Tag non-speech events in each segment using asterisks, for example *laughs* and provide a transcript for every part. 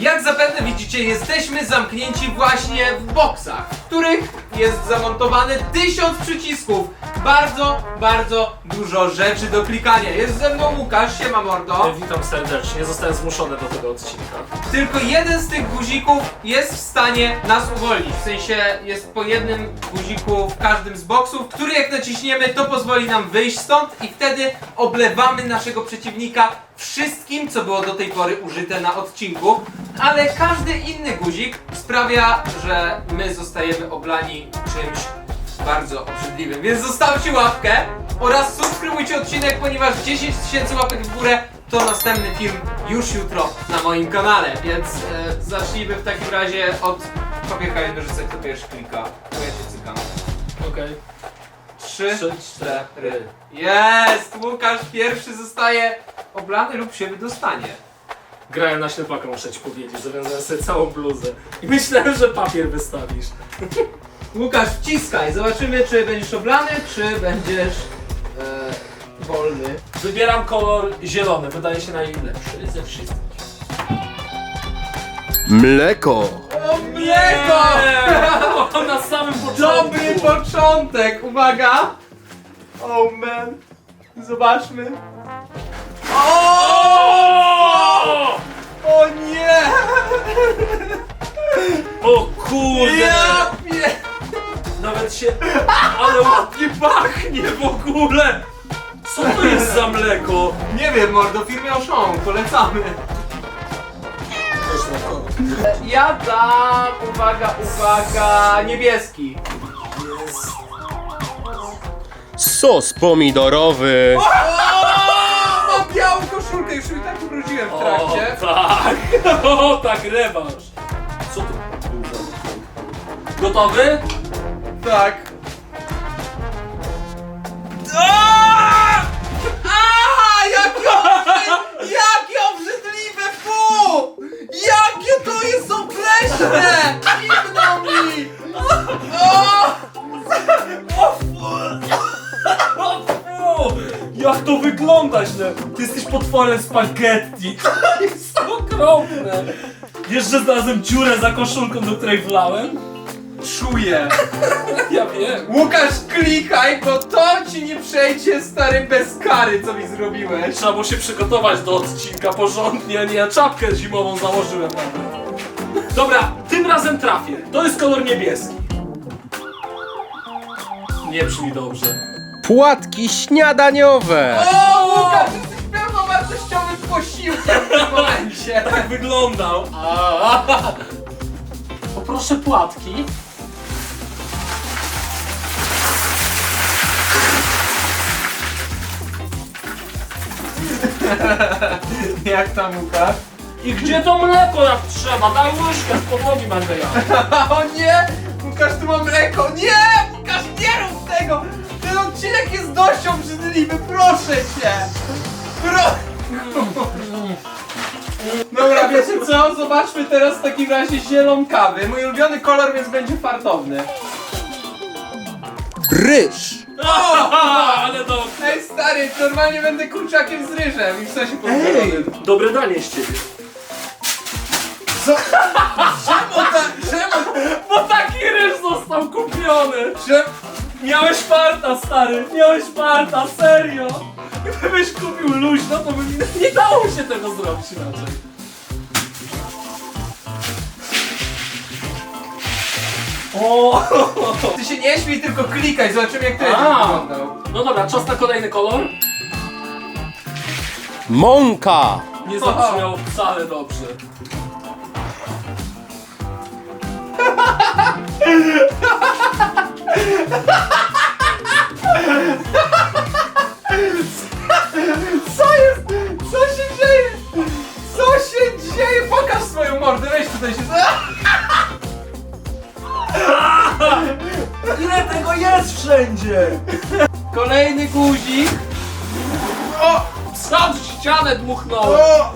Jak zapewne widzicie, jesteśmy zamknięci właśnie w boksach, w których jest zamontowane tysiąc przycisków. Bardzo, bardzo dużo rzeczy do klikania. Jest ze mną Łukasz, siema mordo. Witam serdecznie, zostałem zmuszony do tego odcinka. Tylko jeden z tych guzików jest w stanie nas uwolnić. W sensie jest po jednym guziku w każdym z boksów, który jak naciśniemy, to pozwoli nam wyjść stąd i wtedy oblewamy naszego przeciwnika wszystkim, co było do tej pory użyte na odcinku. Ale każdy inny guzik sprawia, że my zostajemy oblani czymś bardzo obrzydliwym. Więc zostawcie łapkę oraz subskrybujcie odcinek, ponieważ 10 tysięcy łapek w górę to następny film już jutro na moim kanale. Więc e, zacznijmy w takim razie od papier, kamień, nożyce, kto pierwszy klika. Bo ja się cykam. Okej. Trzy, Trzy, cztery. Jest! Łukasz pierwszy zostaje oblany lub się wydostanie. Grałem na ślepaka, muszę ci powiedzieć. Zawiązałem sobie całą bluzę. I myślałem, że papier wystawisz. Łukasz, wciskaj. Zobaczymy, czy będziesz oblany, czy będziesz wolny. Wybieram kolor zielony, wydaje się najlepszy ze wszystkich. Mleko. O, mleko! Na samym początku! Dobry początek, uwaga! Oh man, zobaczmy. O! O! O nie! O kurde! Ja pie... Nawet się... Ale ładnie pachnie w ogóle! Za mleko? Nie wiem, mordo, firmy Auchan, polecamy. Ja dam, uwaga, uwaga, niebieski. Sos pomidorowy. O! Mam białą koszulkę, już mi tak ubrudziłem w O trakcie. tak! *laughs* O tak, rewanż! Co? Gotowy? Tak. Obleśne! Zimno mi! O! O fu! Jak to wygląda źle! Ty jesteś potworem spaghetti! To jest okropne! Wiesz, że znalazłem dziurę za koszulką, do której wlałem? Czuję. Ja wiem. Łukasz, klikaj, bo to ci nie przejdzie, stary, bez kary, co mi zrobiłeś. Trzeba było się przygotować do odcinka porządnie, a nie ja czapkę zimową założyłem nawet. Dobra, tym razem trafię. To jest kolor niebieski. Nie brzmi dobrze. Płatki śniadaniowe. O, Łukasz, jesteś pełnowartościowym posiłkiem w tym *laughs* momencie. Tak wyglądał. A. Poproszę płatki. *laughs* Jak tam, Łukasz? I gdzie to mleko jak trzeba? Daj łyżkę, z podłogi będę jadł. *laughs* O nie! Łukasz, tu mam mleko! Nie! Łukasz, nie rób tego! Ten odcinek jest dość obrzydliwy, proszę cię! Pro... *laughs* Dobra, wiecie co? Zobaczmy teraz w takim razie zielonkawy. Mój ulubiony kolor, więc będzie fartowny. Ryż. *laughs* Ale to Ej stary, normalnie będę kurczakiem z ryżem i w sensie pomidorowy. dobre danie z ciebie. Co? Czemu tak? Czemu? Bo taki ryż został kupiony. Czemu? Miałeś farta, stary, miałeś farta, serio! Gdybyś kupił luźno, to by mi nie dało się tego zrobić inaczej. O! Ty się nie śmiej, tylko klikaj, zobaczymy jak to będzie A. wyglądał. No dobra, czas na kolejny kolor. Mąka. Nie zabrzmiało wcale dobrze. Co jest? Co się dzieje? Co się dzieje? Pokaż swoją mordę, weź tutaj się... Ile tego jest wszędzie? Kolejny guzik. O! Sam w ścianę dmuchnąłem. O!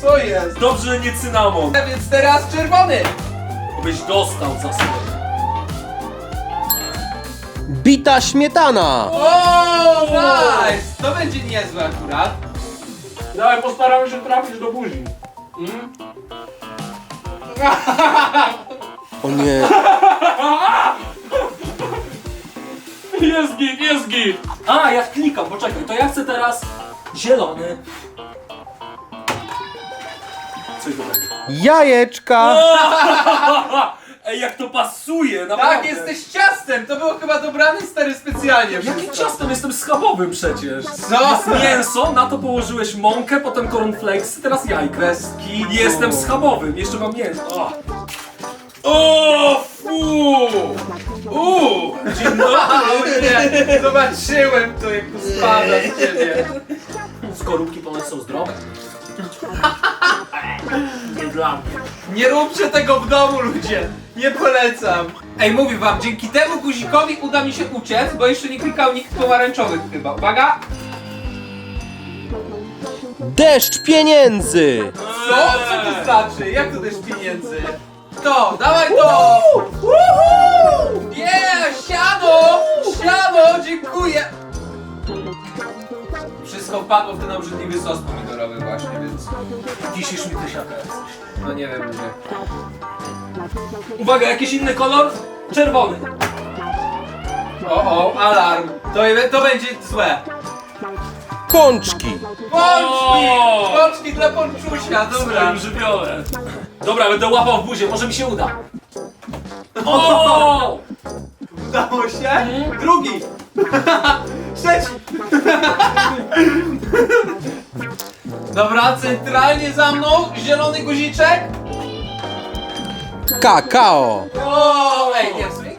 Co jest? Dobrze, że nie cynamon. A więc teraz czerwony. Byś dostał za swoje. Bita śmietana. O, nice! To będzie niezłe akurat. Dawaj, postaramy się trafić do buzi. Mm? O nie. Jest git, jest git! A, ja klikam, poczekaj, to ja chcę teraz zielony. Coś dobrego. Jajeczka. *laughs* Ej, jak to pasuje, naprawdę. Tak, jesteś ciastem! To było chyba dobrane stary specjalnie. Jakim wszystko. ciastem? Jestem schabowym przecież. Co? Jest mięso, na to położyłeś mąkę, potem cornflakes, teraz jajka. Bez kitu. Jestem schabowym, jeszcze mam mięso. O, o fu! Uuu! Dzień O dobry! nie, *laughs* zobaczyłem to jak to spada z ciebie. Skorupki ponoć są zdrowe. *laughs* Nie dla mnie. Nie róbcie tego w domu ludzie, nie polecam. Ej, mówię wam, dzięki temu guzikowi uda mi się uciec, bo jeszcze nie klikał nikt pomarańczowych chyba. Uwaga! Deszcz pieniędzy. Co? Co to znaczy? Jak to też pieniędzy? To, dawaj to! Yeah, siano! Siano, dziękuję! Wszystko wpadło w ten obrzydliwy sos pomidorowy. Wisisz mi tysiaka jesteś. No nie wiem, ludzie. Uwaga, jakiś inny kolor? Czerwony. O, o, alarm! To, to będzie złe. Pączki. Pączki! O! Pączki dla ponczusia, dobra. Swoim żywiole. Dobra, będę łapał w buzie, może mi się uda. O! Udało się? Drugi! *laughs* Trzeci! Dobra, centralnie za mną, zielony guziczek. Kakao. O, ej, nie, w sumie.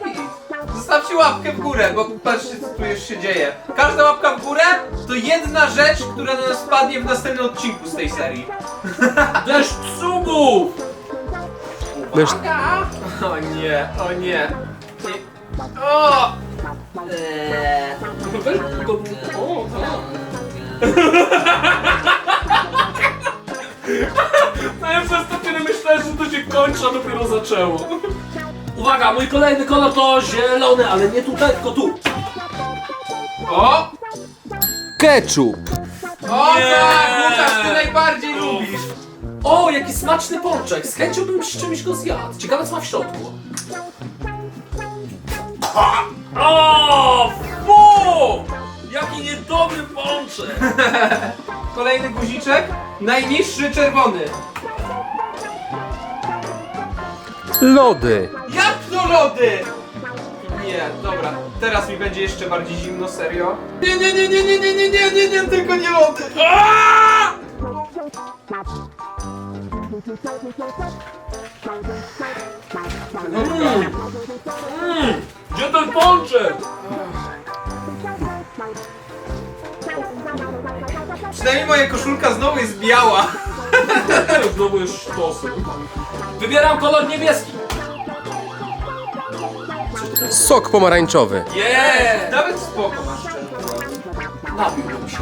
Zostawcie łapkę w górę, bo patrzcie co tu już się dzieje. Każda łapka w górę to jedna rzecz, która na nas spadnie w następnym odcinku z tej serii. *laughs* Deszcz cugów! Deszcz... O nie, o nie. Nie. O! Eee. *laughs* Go... O, *laughs* No ja przez to kiedy myślałem, że to się kończy, a dopiero zaczęło. Uwaga, mój kolejny kolor to zielony, ale nie tutaj, tylko tu. O! Ketchup. O Nie. tak, Łukasz, ty najbardziej lubisz. O, jaki smaczny pączek. Z chęcią bym z czymś go zjadł. Ciekawe co ma w środku. O, fu! Jaki niedobry pączek. *laughs* Kolejny guziczek. Najniższy czerwony. Lody. Jak to lody? Nie, dobra. Teraz mi będzie jeszcze bardziej zimno, serio. Nie, nie, nie, nie, nie, nie, nie, nie, nie, nie, tylko nie lody. Aaaa! Mm. Mm. Gdzie ten pączek? Przynajmniej moja koszulka znowu jest biała. *laughs* Znowu jest sztosem. Wybieram kolor niebieski. Sok pomarańczowy. Yeah! Nawet spoko masz czerwony. Napiłbym się.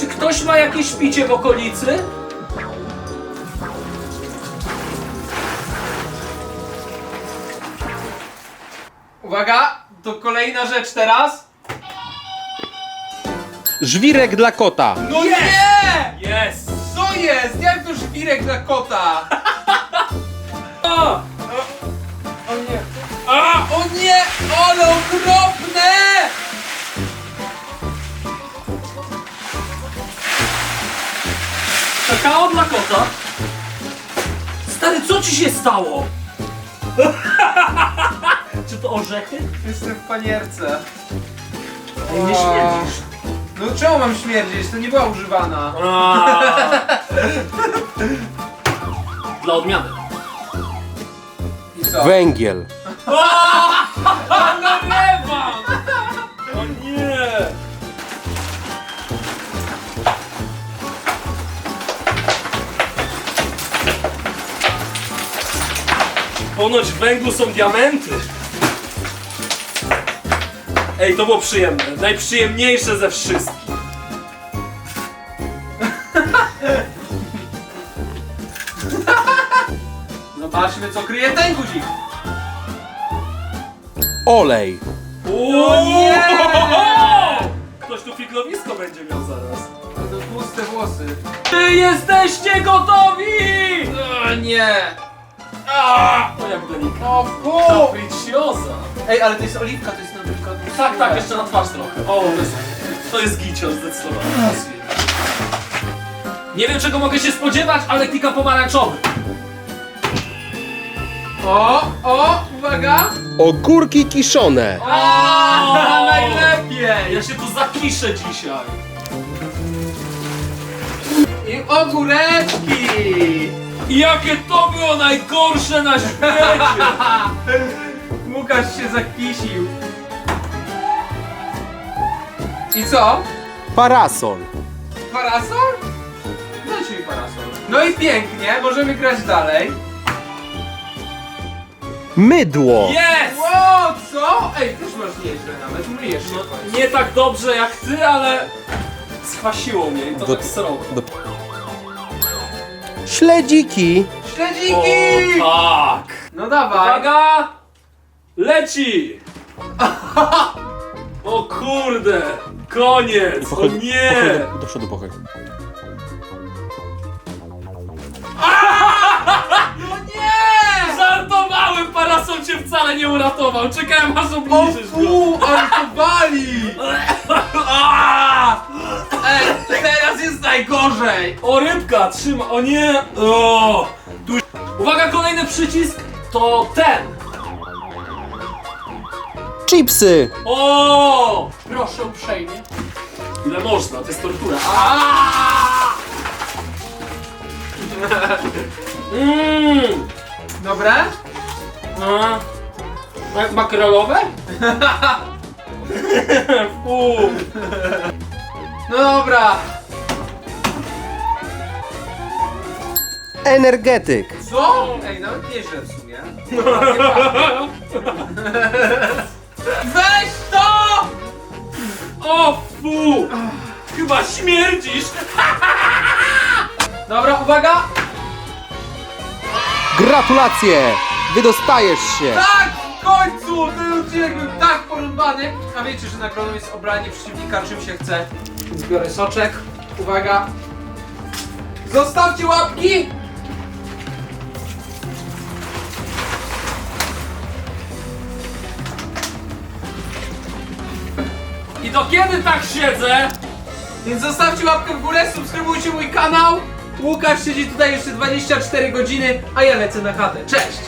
Czy ktoś ma jakieś picie w okolicy? Uwaga, to kolejna rzecz teraz. Żwirek dla kota. No nie! Jest! Co jest? Jak to żwirek dla kota? *laughs* A! O nie. A! O nie! Ale okropne! Kakao dla kota? Stary, co ci się stało? *laughs* Czy to orzechy? Jestem w panierce. Ej, nie śmierdzisz. No czemu mam śmierdzieć? To nie była używana. *laughs* Dla odmiany. I co? Węgiel. Nalewa! O nie! Ponoć w węglu są diamenty. Ej, to było przyjemne. Najprzyjemniejsze ze wszystkich. *laughs* Zobaczmy co kryje ten guzik. Olej. O nie! Ktoś tu figlowisko będzie miał zaraz. No tłuste włosy. Czy jesteście gotowi? O nie! A, o jak delikatnie. O fu! Ej, ale to jest oliwka, to jest na przykład... Tak, tak, jeszcze na twarz trochę. O, to jest, to jest gicior zdecydowanie. Nie wiem czego mogę się spodziewać, ale klikam pomarańczowy. O, o, uwaga! Ogórki kiszone. A, O! *laughs* najlepiej! Ja się tu zakiszę dzisiaj. I ogóreczki! Jakie to było najgorsze na świecie! *laughs* Łukasz się zakisił. I co? Parasol. Parasol? Dajcie mi parasol. No i pięknie, możemy grać dalej. Mydło. Jest! Ło, co? Ej, też masz nieźle nawet, myjesz się. w końcu. Nie tak dobrze jak ty, ale skwasiło mnie i to Do- tak srogo. Śledziki. Śledziki! O tak! No dawaj. Uwaga! Leci! *laughs* O kurde! Koniec! O nie! Do przodu pochodź. *laughs* No nie! Żartowałem! Parasol cię wcale nie uratował! Czekałem aż O obniżysz go! fu, ale to bali! Ej, teraz jest najgorzej! O rybka! Trzyma! O nie! O! Tu... Uwaga, kolejny przycisk to ten! Chipsy. O! Proszę uprzejmie. Ile można? To jest tortura. Mmm! *laughs* Dobre? A, ma- makrelowe? *laughs* Fu. No dobra. Energetyk. Co? Ej, nawet nieźle w sumie. *laughs* Weź to! O fu! Chyba śmierdzisz! Dobra, uwaga! Gratulacje. Wydostajesz się. Tak! W końcu! Ten odcinek był tak porąbany! A wiecie, że nagrodą jest obranie przeciwnika czym się chce. Zbiorę soczek. Uwaga! Zostawcie łapki! Do kiedy tak siedzę? Więc zostawcie łapkę w górę, subskrybujcie mój kanał. Łukasz siedzi tutaj jeszcze 24 godziny, a ja lecę na chatę. Cześć!